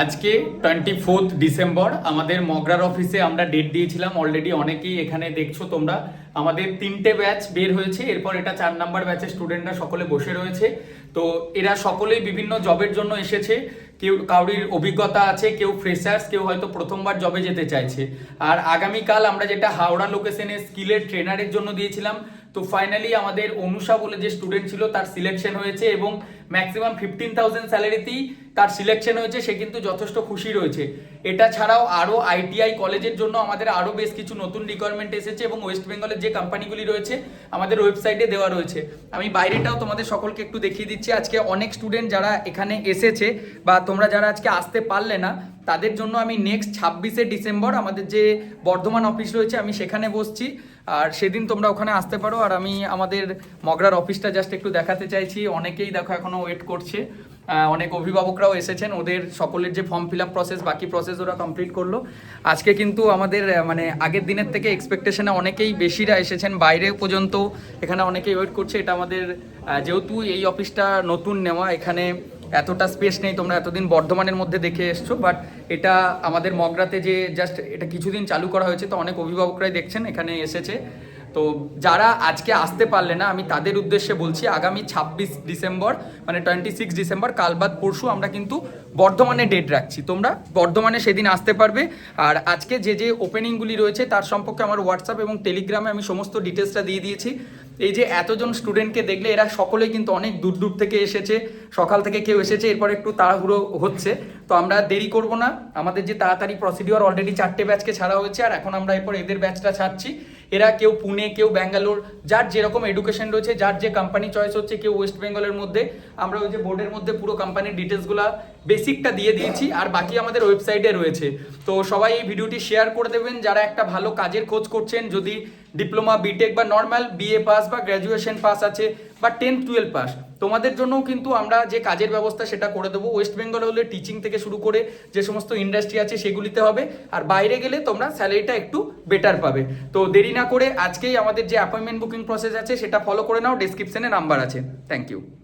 আজকে twenty fourth December আমাদের মগরার অফিসে আমরা ডেট দিয়েছিলাম অলরেডি অনেকেই এখানে দেখছ তোমরা। আমাদের তিনটে ব্যাচ বের হয়েছে, এরপর এটা চার নাম্বার ব্যাচের স্টুডেন্টরা সকলে বসে রয়েছে। তো এরা সকলেই বিভিন্ন জবের জন্য এসেছে। কেউ কাউরির অভিজ্ঞতা আছে, কেউ ফ্রেশার্স কেউ হয়তো প্রথমবার জবে যেতে চাইছে। আর আগামীকাল আমরা যেটা হাওড়া লোকেশনে স্কিলের ট্রেনারের জন্য দিয়েছিলাম, তো ফাইনালি আমাদের অনুষা বলে যে স্টুডেন্ট ছিল, তার সিলেকশন হয়েছে এবং ম্যাক্সিমাম ফিফটিন থাউজেন্ড স্যালারিতেই তার সিলেকশন হয়েছে, সে কিন্তু যথেষ্ট খুশি রয়েছে। এটা ছাড়াও আরও আইটিআই কলেজের জন্য আমাদের আরও বেশ কিছু নতুন রিকোয়ারমেন্ট এসেছে এবং ওয়েস্ট বেঙ্গলের যে কোম্পানিগুলি রয়েছে, আমাদের ওয়েবসাইটে দেওয়া রয়েছে। আমি বাইরেটাও তোমাদের সকলকে একটু দেখিয়ে দিচ্ছি, আজকে অনেক স্টুডেন্ট যারা এখানে এসেছে বা তোমরা যারা আজকে আসতে পারলে না, তাদের জন্য আমি নেক্সট ছাব্বিশে ডিসেম্বর আমাদের যে বর্ধমান অফিস রয়েছে, আমি সেখানে বসছি। আর সেদিন তোমরা ওখানে আসতে পারো। আর আমি আমাদের মগরার অফিসটা জাস্ট একটু দেখাতে চাইছি। অনেকেই দেখো এখনও ওয়েট করছে। অনেক অভিভাবকরাও এসেছেন, ওদের সকলের যে ফর্ম ফিল আপ প্রসেস বাকি প্রসেস ওরা কমপ্লিট করল। আজকে কিন্তু আমাদের মানে আগের দিনের থেকে এক্সপেকটেশনে অনেকেই বেশিরা এসেছেন, বাইরে পর্যন্ত এখানে অনেকেই ওয়েট করছে, এটা আমাদের যেহেতু এই অফিসটা নতুন নেওয়া, এখানে এতটা স্পেস নেই, তোমরা এতদিন বর্ধমানের মধ্যে দেখে এসছো বাট এটা আমাদের মগরাতে যে জাস্ট এটা কিছুদিন চালু করা হয়েছে, তো অনেক অভিভাবকরাই দেখছেন, এখানে এসেছে। তো যারা আজকে আসতে পারলে না, আমি তাদের উদ্দেশ্যে বলছি, আগামী ছাব্বিশ ডিসেম্বর মানে টোয়েন্টি সিক্স ডিসেম্বর কাল বাদ পরশু আমরা কিন্তু বর্ধমানে ডেট রাখছি। তোমরা বর্ধমানে সেদিন আসতে পারবে। আর আজকে যে যে ওপেনিংগুলি রয়েছে, তার সম্পর্কে আমার হোয়াটসঅ্যাপ এবং টেলিগ্রামে আমি সমস্ত ডিটেলসটা দিয়ে দিয়েছি। এই যে এতজন স্টুডেন্টকে দেখলে, এরা সকলেই কিন্তু অনেক দূর দূর থেকে এসেছে, সকাল থেকে কেউ এসেছে, এরপর একটু তাড়াহুড়ো হচ্ছে। তো আমরা দেরি করব না। আমাদের যে তাড়াতাড়ি প্রসিডিওর অলরেডি চারটে ব্যাচকে ছাড়া হয়েছে, আর এখন আমরা এরপর এদের ব্যাচটা ছাড়ছি। এরা কেউ পুনে, কেউ ব্যাঙ্গালোর, যার যেরকম এডুকেশন রয়েছে, যার যে কোম্পানি চয়েস হচ্ছে কেউ ওয়েস্ট বেঙ্গলের মধ্যে, আমরা ওই যে বোর্ডের মধ্যে পুরো কোম্পানির ডিটেলসগুলো বেসিকটা দিয়ে দিয়েছি, আর বাকি আমাদের ওয়েবসাইটে রয়েছে। তো সবাই এই ভিডিওটি শেয়ার করে দেবেন, যারা একটা ভালো কাজের খোঁজ করছেন, যদি ডিপ্লোমা বিটেক বা নর্মাল বিএ পাস বা গ্র্যাজুয়েশন পাস আছে, বা টেন টুয়েলভ পাস তোমাদের জন্যও কিন্তু আমরা যে কাজের ব্যবস্থা সেটা করে দেবো। ওয়েস্ট বেঙ্গল হলে টিচিং থেকে শুরু করে যে সমস্ত ইন্ডাস্ট্রি আছে সেগুলিতে হবে। আর বাইরে গেলে তোমরা স্যালারিটা একটু বেটার পাবে। তো দেরি না করে আজকেই আমাদের যে অ্যাপয়েন্টমেন্ট বুকিং প্রসেস আছে সেটা ফলো করে নাও। ডিসক্রিপশনে নাম্বার আছে। Thank you